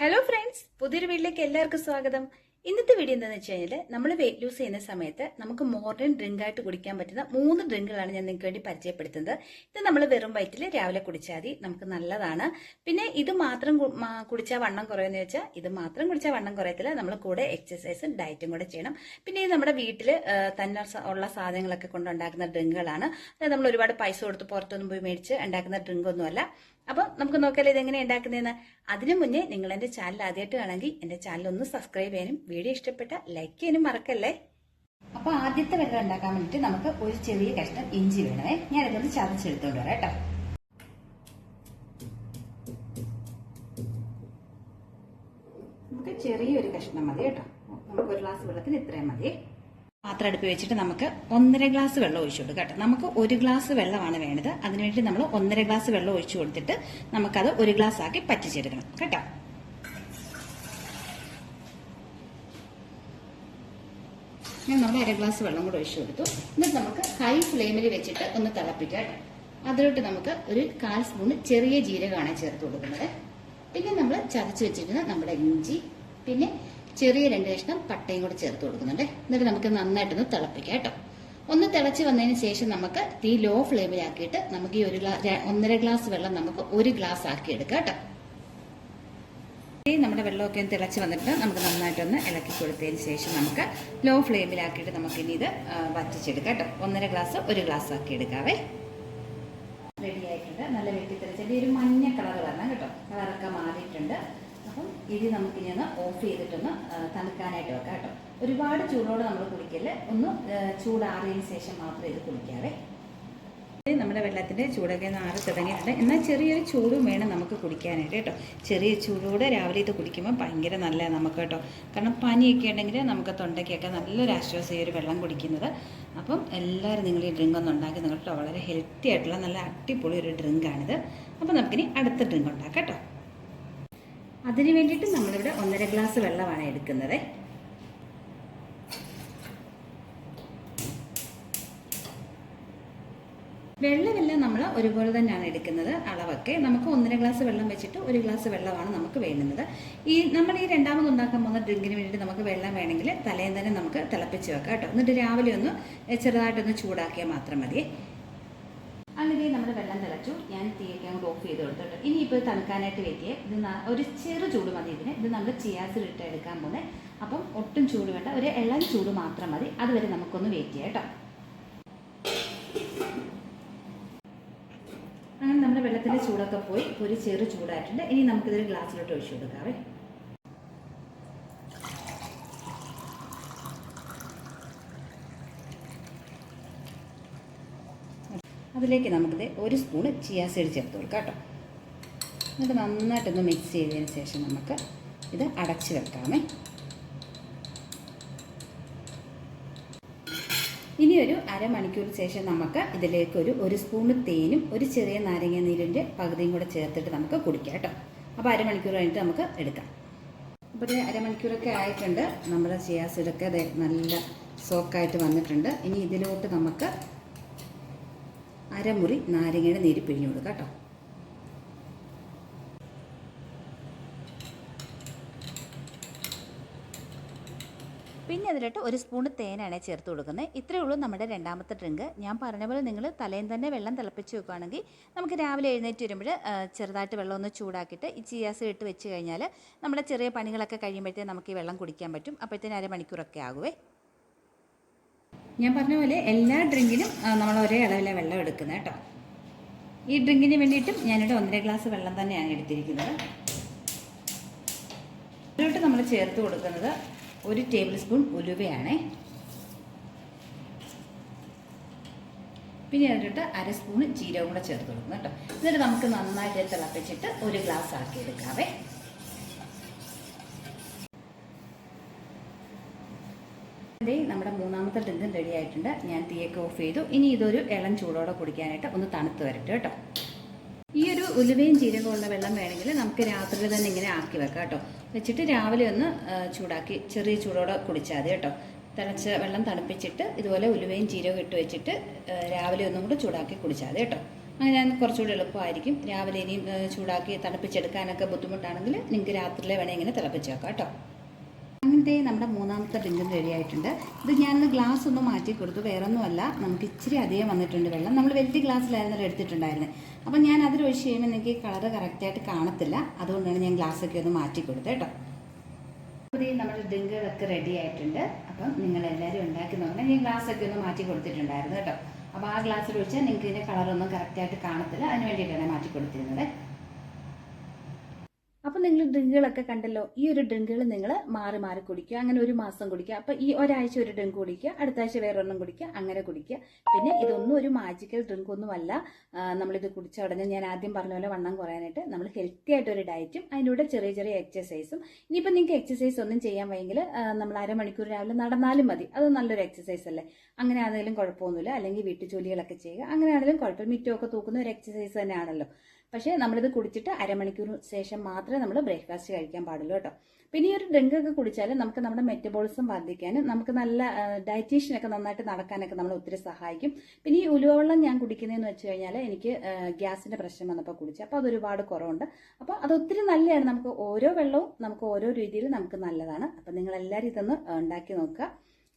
Hello friends പുതിയൊരു വീട്ടിലേക്ക് എല്ലാവർക്കും സ്വാഗതം. ഇന്നത്തെ വീഡിയോ എന്താണെന്ന് വെച്ച് കഴിഞ്ഞാൽ നമ്മൾ വെയിറ്റ് ലൂസ് ചെയ്യുന്ന സമയത്ത് നമുക്ക് മോർണിംഗ് ഡ്രിങ്ക് ആയിട്ട് കുടിക്കാൻ പറ്റുന്ന മൂന്ന് ഡ്രിങ്കുകളാണ് ഞാൻ നിങ്ങൾക്ക് വേണ്ടി പരിചയപ്പെടുത്തുന്നത്. ഇത് നമ്മൾ വെറും വയറ്റിൽ രാവിലെ കുടിച്ചാൽ മതി നമുക്ക് നല്ലതാണ്. പിന്നെ ഇത് മാത്രം കുടിച്ചാൽ വണ്ണം കുറയുമെന്ന് വെച്ചാൽ ഇത് മാത്രം കുടിച്ചാൽ വണ്ണം കുറയത്തില്ല നമ്മൾ കൂടെ എക്സസൈസും ഡയറ്റും കൂടെ ചെയ്യണം. പിന്നെ ഇത് നമ്മുടെ വീട്ടിൽ തന്നെ ഉള്ള സാധനങ്ങളൊക്കെ കൊണ്ടുണ്ടാക്കുന്ന ഡ്രിങ്കുകളാണ് അതായത് നമ്മൾ ഒരുപാട് പൈസ കൊടുത്ത് പുറത്തൊന്നും പോയി മേടിച്ച് ഉണ്ടാക്കുന്ന ഡ്രിങ്ക് ഒന്നുമല്ല. അപ്പം നമുക്ക് നോക്കാലോ ഇതെങ്ങനെ ഉണ്ടാക്കുന്നതെന്ന്. അതിനു മുന്നേ നിങ്ങൾ എന്റെ ചാനൽ ആദ്യമായിട്ട് കാണാമെങ്കിൽ എന്റെ ചാനൽ ഒന്ന് സബ്സ്ക്രൈബ് ചെയ്യാനും വീഡിയോ ഇഷ്ടപ്പെട്ട ലൈക്ക് ചെയ്യാനും മറക്കല്ലേ? അപ്പോൾ ആദ്യത്തെ വെള്ളം ഉണ്ടാക്കാൻ വേണ്ടിയിട്ട് നമുക്ക് ഒരു ചെറിയ കഷ്ണം ഇഞ്ചി വേണമേ. ഞാനിതൊന്ന് ചതച്ചെടുത്തോണ്ട് വരാം കേട്ടോ. നമുക്ക് ചെറിയൊരു കഷ്ണം മതി കേട്ടോ. നമുക്ക് ഒരു ഗ്ലാസ് വെള്ളത്തിന് ഇത്രയും മതി. പാത്രം അടുപ്പ് വെച്ചിട്ട് നമുക്ക് ഒന്നര ഗ്ലാസ് വെള്ളം ഒഴിച്ചു കൊടുക്കാം നമുക്ക് ഒരു ഗ്ലാസ് വെള്ളമാണ് വേണ്ടത്. അതിനുവേണ്ടി നമ്മൾ ഒന്നര ഗ്ലാസ് വെള്ളം ഒഴിച്ചു കൊടുത്തിട്ട് നമുക്കത് ഒരു ഗ്ലാസ് ആക്കി പറ്റിച്ചെടുക്കണം കേട്ടോ. ഞാൻ നമ്മൾ അര ഗ്ലാസ് വെള്ളം കൂടെ ഒഴിച്ചു കൊടുത്തു. എന്നിട്ട് നമുക്ക് ഹൈ ഫ്ലെയിമിൽ വെച്ചിട്ട് ഒന്ന് തിളപ്പിക്കാം അതിലോട്ട് നമുക്ക് ഒരു കാൽ സ്പൂൺ ചെറിയ ജീരകമാണ് ചേർത്ത് കൊടുക്കുന്നത്. പിന്നെ നമ്മൾ ചതച്ച് വെച്ചിരിക്കുന്ന നമ്മുടെ ഇഞ്ചി പിന്നെ ചെറിയ രണ്ട് കഷ്ണം പട്ടയും കൂടെ ചേർത്ത് കൊടുക്കുന്നുണ്ട്. എന്നിട്ട് നമുക്ക് നന്നായിട്ടൊന്ന് തിളപ്പിക്കാം കേട്ടോ. ഒന്ന് തിളച്ച് വന്നതിന് ശേഷം നമുക്ക് തീ ലോ ഫ്ലെയിമിലാക്കിയിട്ട് നമുക്ക് ഈ ഒരു ഒന്നര ഗ്ലാസ് വെള്ളം നമുക്ക് ഒരു ഗ്ലാസ് ആക്കി എടുക്കാം കേട്ടോ. നമ്മുടെ വെള്ളമൊക്കെ ഒന്ന് തിളച്ച് വന്നിട്ട് നമുക്ക് നന്നായിട്ടൊന്ന് ഇളക്കി കൊടുത്തതിന് ശേഷം നമുക്ക് ലോ ഫ്ലെയിമിലാക്കിയിട്ട് നമുക്ക് ഇനി ഇത് വറ്റിച്ചെടുക്കാം കേട്ടോ. ഒന്നര ഗ്ലാസ് ഒരു ഗ്ലാസ് ആക്കി എടുക്കാവേ. റെഡി ആയിട്ടുണ്ട്. നല്ല വെട്ടിത്തെളിച്ചിട്ട് ഒരു മഞ്ഞ കളർ വരണം കേട്ടോ. കളറൊക്കെ മാറിയിട്ടുണ്ട്. അപ്പം ഇത് നമുക്കിനി ഒന്ന് ഓഫ് ചെയ്തിട്ടൊന്ന് തണുക്കാനായിട്ട് വെക്കാം കേട്ടോ. ഒരുപാട് ചൂടോടെ നമ്മൾ കുളിക്കല്ലേ? ഒന്ന് ചൂടാറിയതിന് ശേഷം മാത്രമേ ഇത് കുളിക്കാവേ. നമ്മുടെ വെള്ളത്തിന്റെ ചൂടൊക്കെ നാറി തുടങ്ങിയിട്ടുണ്ട്. എന്നാൽ ചെറിയൊരു ചൂടും വേണം നമുക്ക് കുടിക്കാനായിട്ട് കേട്ടോ. ചെറിയ ചൂടോടെ രാവിലെ ഇത് കുടിക്കുമ്പോൾ ഭയങ്കര നല്ലതാണ് നമുക്ക് കേട്ടോ. കാരണം പനിയൊക്കെ ഉണ്ടെങ്കിൽ നമുക്ക് തൊണ്ടയ്ക്കൊക്കെ നല്ലൊരു ആശ്വാസം ഈ ഒരു വെള്ളം കുടിക്കുന്നത്. അപ്പം എല്ലാവരും നിങ്ങൾ ഈ ഡ്രിങ്ക് ഒന്ന് ഉണ്ടാക്കി നിങ്ങൾ കേട്ടോ. വളരെ ഹെൽത്തി ആയിട്ടുള്ള നല്ല അടിപൊളി ഒരു ഡ്രിങ്കാണിത് അപ്പം നമുക്കിനി അടുത്ത ഡ്രിങ്ക് ഉണ്ടാക്കാം കേട്ടോ. അതിന് വേണ്ടിയിട്ട് നമ്മളിവിടെ ഒന്നര ഗ്ലാസ് വെള്ളമാണ് എടുക്കുന്നത്. വെള്ളമെല്ലാം നമ്മൾ ഒരുപോലെ തന്നെയാണ് എടുക്കുന്നത് അളവൊക്കെ. നമുക്ക് ഒന്നര ഗ്ലാസ് വെള്ളം വെച്ചിട്ട് ഒരു ഗ്ലാസ് വെള്ളമാണ് നമുക്ക് വേണ്ടുന്നത്. ഈ നമ്മൾ ഈ രണ്ടാമത് ഉണ്ടാക്കാൻ പോകുന്ന ഡ്രിങ്കിന് വേണ്ടിയിട്ട് നമുക്ക് വെള്ളം വേണമെങ്കിൽ തലേന്ന് തന്നെ നമുക്ക് തിളപ്പിച്ച് വെക്കാം കേട്ടോ. എന്നിട്ട് രാവിലെ ഒന്ന് ചെറുതായിട്ടൊന്ന് ചൂടാക്കിയാൽ മാത്രം മതി. അങ്ങനെ നമ്മൾ വെള്ളം തിളച്ചു. ഞാൻ തീയൊക്കെ അങ്ങോട്ട് ഓഫ് ചെയ്ത് കൊടുത്തു ഇനി ഇനിയിപ്പോൾ തണുക്കാനായിട്ട് വെറ്റിയെ ഇത് ഒരു ചെറു ചൂട് മതി ഇതിന്. ഇത് നമ്മൾ ചിയാസിൽ ഇട്ട് എടുക്കാൻ പോകുന്നത് അപ്പം ഒട്ടും ചൂട് വേണ്ട. ഒരു ഇളം ചൂട് മാത്രം മതി. അതുവരെ നമുക്കൊന്ന് വെയിറ്റ് ചെയ്യാം കേട്ടോ. അങ്ങനെ നമ്മുടെ വെള്ളത്തിന്റെ ചൂടൊക്കെ പോയി. ഒരു ചെറു ചൂടായിട്ടുണ്ട്. ഇനി നമുക്കിതൊരു ഗ്ലാസ്സിലോട്ട് ഒഴിച്ചു കൊടുക്കാവേ. അതിലേക്ക് നമുക്കിത് ഒരു സ്പൂണ് ചിയാ സീഡ് ചേർത്ത് കൊടുക്കാം കേട്ടോ. എന്നിട്ട് നന്നായിട്ടൊന്ന് മിക്സ് ചെയ്തതിന് ശേഷം നമുക്ക് ഇത് അടച്ച് വെക്കാമേ. ഇനി ഒരു അരമണിക്കൂർ ശേഷം നമുക്ക് ഇതിലേക്ക് ഒരു ഒരു സ്പൂണ് തേനും ഒരു ചെറിയ നാരങ്ങ നീരിന്റെ പകുതിയും കൂടെ ചേർത്തിട്ട് നമുക്ക് കുടിക്കാം കേട്ടോ. അപ്പോൾ അരമണിക്കൂർ കഴിഞ്ഞിട്ട് നമുക്ക് എടുക്കാം. അപ്പോൾ ഇത് അരമണിക്കൂറൊക്കെ ആയിട്ടുണ്ട്. നമ്മുടെ ചിയാസിലൊക്കെ അത് നല്ല സോക്കായിട്ട് വന്നിട്ടുണ്ട്. ഇനി ഇതിലോട്ട് നമുക്ക് അരമുറി നാരങ്ങയുടെ നീര് പിഴിഞ്ഞു കൊടുക്കാം കേട്ടോ. പിന്നെ അതിലിട്ട് ഒരു സ്പൂണ് തേനാണ് ചേർത്ത് കൊടുക്കുന്നത്. ഇത്രയേ ഉള്ളൂ നമ്മുടെ രണ്ടാമത്തെ ഡ്രിങ്ക് ഞാൻ പറഞ്ഞ പോലെ നിങ്ങൾ തലേന്ന് തന്നെ വെള്ളം തിളപ്പിച്ച് വെക്കുകയാണെങ്കിൽ നമുക്ക് രാവിലെ എഴുന്നേറ്റ് വരുമ്പോൾ ചെറുതായിട്ട് വെള്ളം ഒന്ന് ചൂടാക്കിയിട്ട് ഈ ചിയാസ് ഇട്ട് വെച്ച് കഴിഞ്ഞാൽ നമ്മുടെ ചെറിയ പണികളൊക്കെ കഴിയുമ്പോഴത്തേക്ക് നമുക്ക് ഈ വെള്ളം കുടിക്കാൻ പറ്റും. അപ്പോഴത്തേന് അരമണിക്കൂറൊക്കെ ആകുവേ. ഞാൻ പറഞ്ഞ പോലെ എല്ലാ ഡ്രിങ്കിനും നമ്മൾ ഒരേ അളവിലെ വെള്ളം എടുക്കുന്നത് കേട്ടോ. ഈ ഡ്രിങ്കിന് വേണ്ടിയിട്ടും ഞാനിവിടെ ഒന്നര ഗ്ലാസ് വെള്ളം തന്നെയാണ് എടുത്തിരിക്കുന്നത്. അതിലോട്ട് നമ്മൾ ചേർത്ത് കൊടുക്കുന്നത് ഒരു ടേബിൾ സ്പൂൺ ഉലുവയാണ്. പിന്നെ അതിലോട്ട് അര സ്പൂൺ ജീരകം കൂടെ ചേർത്ത് കൊടുക്കുന്നു കേട്ടോ. എന്നിട്ട് നമുക്ക് നന്നായിട്ട് തിളപ്പിച്ചിട്ട് ഒരു ഗ്ലാസ് ആക്കി എടുക്കാവേ ദേ നമ്മുടെ മൂന്നാമത്തെ ഡ്രിങ്കും റെഡി ആയിട്ടുണ്ട്. ഞാൻ തീയൊക്കെ ഓഫ് ചെയ്തു. ഇനി ഇതൊരു ഇളം ചൂടോടെ കുടിക്കാനായിട്ട് ഒന്ന് തണുത്ത് വരട്ടെ കേട്ടോ. ഈ ഒരു ഉലുവയും ജീരകവും ഉള്ള വെള്ളം വേണമെങ്കിൽ നമുക്ക് രാത്രി തന്നെ ഇങ്ങനെ ആക്കി വെക്കാം കേട്ടോ. വെച്ചിട്ട് രാവിലെ ഒന്ന് ചൂടാക്കി ചെറിയ ചൂടോടെ കുടിച്ചാൽ മതി കേട്ടോ. തിളച്ച വെള്ളം തണുപ്പിച്ചിട്ട് ഇതുപോലെ ഉലുവയും ജീരകവും ഇട്ട് വെച്ചിട്ട് രാവിലെ ഒന്നും കൂടെ ചൂടാക്കി കുടിച്ചാൽ മതി കേട്ടോ. അങ്ങനെ കുറച്ചുകൂടി എളുപ്പമായിരിക്കും. രാവിലെ ഇനിയും ചൂടാക്കി തണുപ്പിച്ചെടുക്കാനൊക്കെ ബുദ്ധിമുട്ടാണെങ്കിൽ നിങ്ങൾക്ക് രാത്രിയിലെ വേണമെങ്കിൽ ഇങ്ങനെ തിളപ്പിച്ച് വെക്കാം കേട്ടോ. അങ്ങനത്തെ നമ്മുടെ മൂന്നാമത്തെ ഡ്രിങ്കും റെഡി ആയിട്ടുണ്ട്. ഇത് ഞാനൊന്ന് ഗ്ലാസ് ഒന്ന് മാറ്റി കൊടുത്തു. വേറെ വേറൊന്നുമല്ല. നമുക്ക് ഇച്ചിരി അധികം വന്നിട്ടുണ്ട് വെള്ളം. നമ്മൾ വലിയ ഗ്ലാസ്സിലായിരുന്നല്ലോ എടുത്തിട്ടുണ്ടായിരുന്നത് അപ്പം ഞാൻ അതിലൊഴിച്ച് കഴിയുമ്പോൾ എനിക്ക് കളറ് കറക്റ്റായിട്ട് കാണത്തില്ല. അതുകൊണ്ടാണ് ഞാൻ ഗ്ലാസ്സൊക്കെ ഒന്ന് മാറ്റി കൊടുത്തത് കേട്ടോ. പുതിയ നമ്മുടെ ഡ്രിങ്കുകളൊക്കെ റെഡി ആയിട്ടുണ്ട്. അപ്പം നിങ്ങൾ എല്ലാവരും ഉണ്ടാക്കി നോക്കണം. ഞാൻ ഗ്ലാസ്സൊക്കെ ഒന്ന് മാറ്റി കൊടുത്തിട്ടുണ്ടായിരുന്നു കേട്ടോ. അപ്പോൾ ആ ഗ്ലാസ്സിൽ ഒഴിച്ചാൽ നിങ്ങൾക്ക് ഇതിന്റെ കളറൊന്നും കറക്റ്റായിട്ട് കാണത്തില്ല. അതിന് വേണ്ടിയിട്ടാണ് മാറ്റി കൊടുത്തിരുന്നത്. അപ്പോൾ നിങ്ങൾ ഡ്രിങ്കുകളൊക്കെ കണ്ടല്ലോ ഈ ഒരു ഡ്രിങ്കുകൾ നിങ്ങൾ മാറി മാറി കുടിക്കുക അങ്ങനെ ഒരു മാസം കുടിക്കുക. അപ്പോൾ ഈ ഒരാഴ്ച ഒരു ഡ്രിങ്ക് കുടിക്കുക അടുത്ത ആഴ്ച വേറൊരെണ്ണം കുടിക്കുക അങ്ങനെ കുടിക്കുക. പിന്നെ ഇതൊന്നും ഒരു മാജിക്കൽ ഡ്രിങ്ക് ഒന്നുമല്ല നമ്മളിത് കുടിച്ച ഉടനെ ഞാൻ ആദ്യം പറഞ്ഞ പോലെ വണ്ണം കുറയാനായിട്ട് നമ്മൾ ഹെൽത്തി ആയിട്ട് ഒരു ഡയറ്റും അതിന്റെ ചെറിയ ചെറിയ എക്സസൈസും ഇനിയിപ്പോൾ നിങ്ങൾക്ക് എക്സസൈസ് ഒന്നും ചെയ്യാൻ വയ്യെങ്കിൽ നമ്മൾ അരമണിക്കൂർ രാവിലെ നടന്നാലും മതി. അത് നല്ലൊരു എക്സസൈസ് അല്ലേ? അങ്ങനെ ആണെങ്കിലും കുഴപ്പമൊന്നുമില്ല. അല്ലെങ്കിൽ വീട്ടു ജോലികളൊക്കെ ചെയ്യുക അങ്ങനെയാണെങ്കിലും കുഴപ്പമില്ല. മിറ്റമൊക്കെ തൂക്കുന്ന ഒരു എക്സസൈസ് തന്നെയാണല്ലോ. പക്ഷേ നമ്മളിത് കുടിച്ചിട്ട് അരമണിക്കൂർ ശേഷം മാത്രമേ നമ്മൾ ബ്രേക്ക്ഫാസ്റ്റ് കഴിക്കാൻ പാടുള്ളൂ കേട്ടോ. പിന്നെ ഈ ഒരു ഡ്രിങ്ക് ഒക്കെ കുടിച്ചാൽ നമുക്ക് നമ്മുടെ മെറ്റബോളിസം വർദ്ധിക്കാനും നമുക്ക് നല്ല ഡയറ്റീഷ്യനൊക്കെ നന്നായിട്ട് നടക്കാനൊക്കെ നമ്മളെ ഒത്തിരി സഹായിക്കും. പിന്നെ ഈ ഉലുവെള്ളം ഞാൻ കുടിക്കുന്നതെന്ന് വെച്ച് കഴിഞ്ഞാൽ എനിക്ക് ഗ്യാസിന്റെ പ്രശ്നം വന്നപ്പോൾ കുടിച്ചു. അപ്പോൾ അതൊരുപാട് കുറവുണ്ട്. അപ്പോൾ അത് ഒത്തിരി നല്ലതാണ് നമുക്ക് ഓരോ വെള്ളവും നമുക്ക് ഓരോ രീതിയിൽ നമുക്ക് നല്ലതാണ്. അപ്പോൾ നിങ്ങൾ എല്ലാവരും ഇതൊന്ന് ഉണ്ടാക്കി നോക്കുക.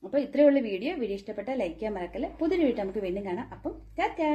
അപ്പോൾ ഇത്രയുള്ള വീഡിയോ. വീഡിയോ ഇഷ്ടപ്പെട്ട ലൈക്ക് ചെയ്യാൻ മറക്കല്ലേ. പുതിയൊരു വീഡിയോ നമുക്ക് വീണ്ടും കാണാം. അപ്പം ടാറ്റാ!